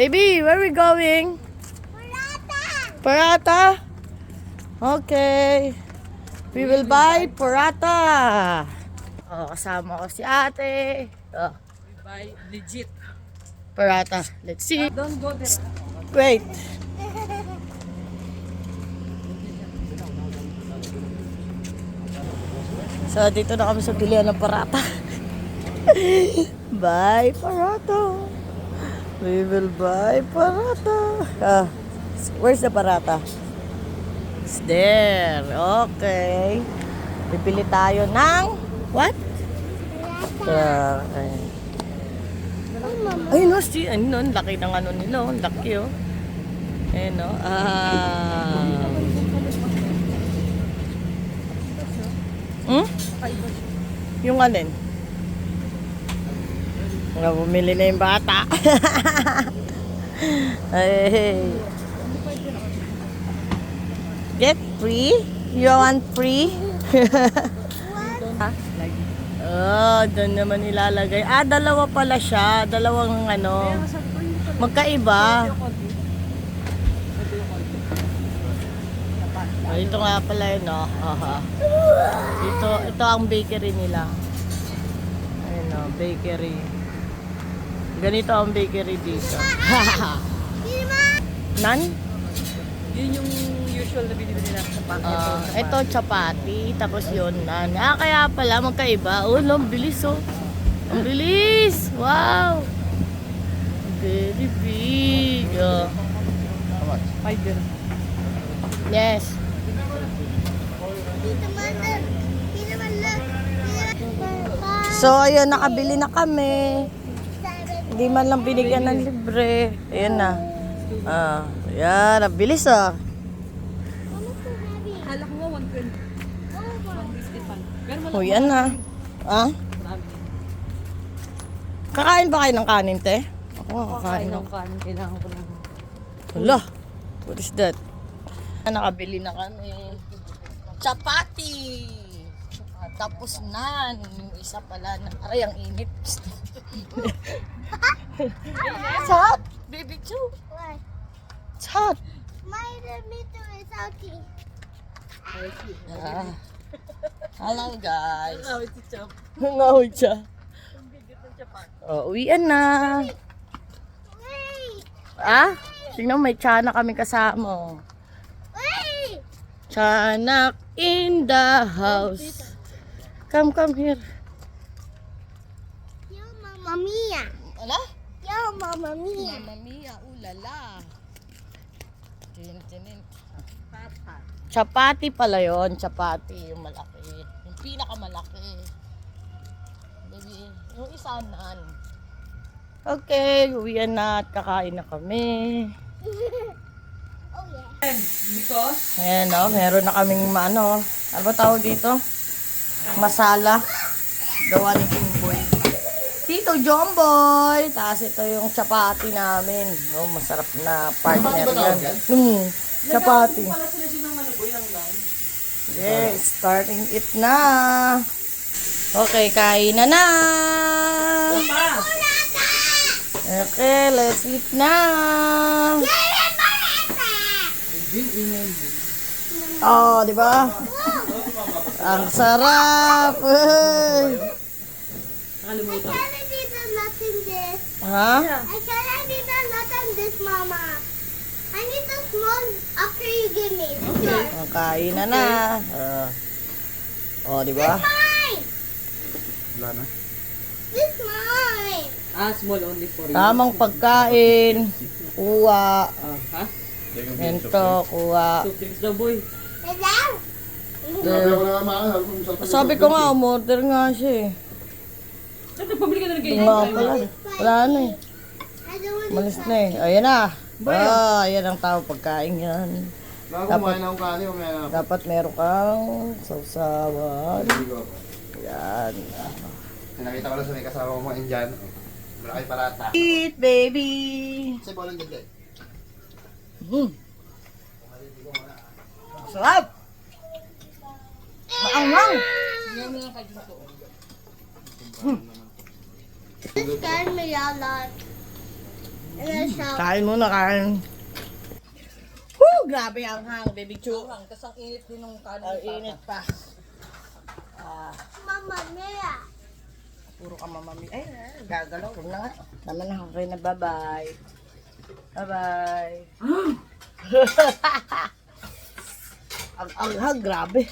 Baby, where we going? Parata. Okay. We will buy parata. Oh, kasama ko si ate. Oh, By legit. parata. Let's see. Don't go there. Wait. So, dito na kami sa bilihan ng parata. buy parata. We will buy parata. Ah, where's the parata? It's there. Okay. Bibili tayo ng what? Okay. Ay, no, si, ano, ang laki ng ano nila, oh, ang laki, oh. Ayun, no, ah. Hmm? Yung alin? Nga, bumili na yung bata. Ay. Get free? You want free? Oh, doon naman ilalagay. Ah, dalawa pala siya. Dalawang ano. Magkaiba. Oh, ito nga pala yun, no? Ito, ito ang bakery nila. Ayun, no, bakery. Ganito ang bakery dito. Nan? Yun yung usual na binibili nila sa packet. Ah, ito chapati, tapos yun nan. Ah, kaya pala magkaiba. Oh, no, ang bilis oh. Ang bilis! Wow! Very big. Oh. Five din. Yes. So, ayun, nakabili na kami. Hindi man lang binigyan ng libre. Ayan na. Ah, yan, ang bilis ah. Kala ko nga 120. 155. Pero O, yan na. Ah? marami. Kakain ba kayo ng kanin, te? Ako nga, kakain Kain ng kanin. Kailangan ko lang. Hala, what is that? Nakabili na kami. Chapati! At tapos nan. Yung isa pala na, aray, ang init. Hot! Baby Chu! It's hot! Ah. Hello guys. It's a chop. Nangahoy siya. Oh, uwian na. Ah? Tingnan may tiyanak kami kasama. Tiyanak in the house. Come, come here. Mamma mia! Ala? Yo, mamma mia! Mamma mia, ulala. Tin, tin, tin. Chapati pala yon, chapati, yung malaki. Yung pinakamalaki. Baby, yung isa nan. Okay, uwian na at kakain na kami. Oh yeah. Because Ayan o, meron na kaming ano, ano ba tawag dito? Masala. Gawa ni. Tito Jomboy! Tapos ito yung chapati namin. Oh, masarap na partner yan. Hmm, chapati. pala sila din ng ano. Yes, starting it na. Okay, kain na na. Okay, let's eat na. Oh, di ba? Ang sarap. Nakalimutan. Can I eat a lot in this? Ha? I can I eat a lot in this, Mama? I need a small after you give me. This yours. Oh, kain na na. Ah. oh, di ba? Mine! This mine! Ah, small only for you. Tamang pagkain. Kuha. Ah, ha? Ento, kuha. Soft drinks daw boy. Hello? Sabi ko nga, umorder nga siya eh. Saan nagpabili ka na ng ganyan? nga pala. Wala na eh. Malis na eh. Ayan na. Ah, ayan ang tao pagkain yan. Dapat. Dapat meron kang sausawan. Yan. Nakita ko lang sa may kasama ko mga Indian. Malaki parata. Eat, baby! Kasi bolang ganda. Mm. Sarap! Maangang! This scared me a lot. And shout. Kain muna, kain. Woo! Grabe ang hang, baby Chu. Ang tas ang init din ng kanin. Ang init pa. Ah, Mama Mia. puro ka mamami. Ay, ah, gagalaw. Huwag na nga. Tama na, okay na. Bye-bye. Bye-bye. ang anghang, grabe.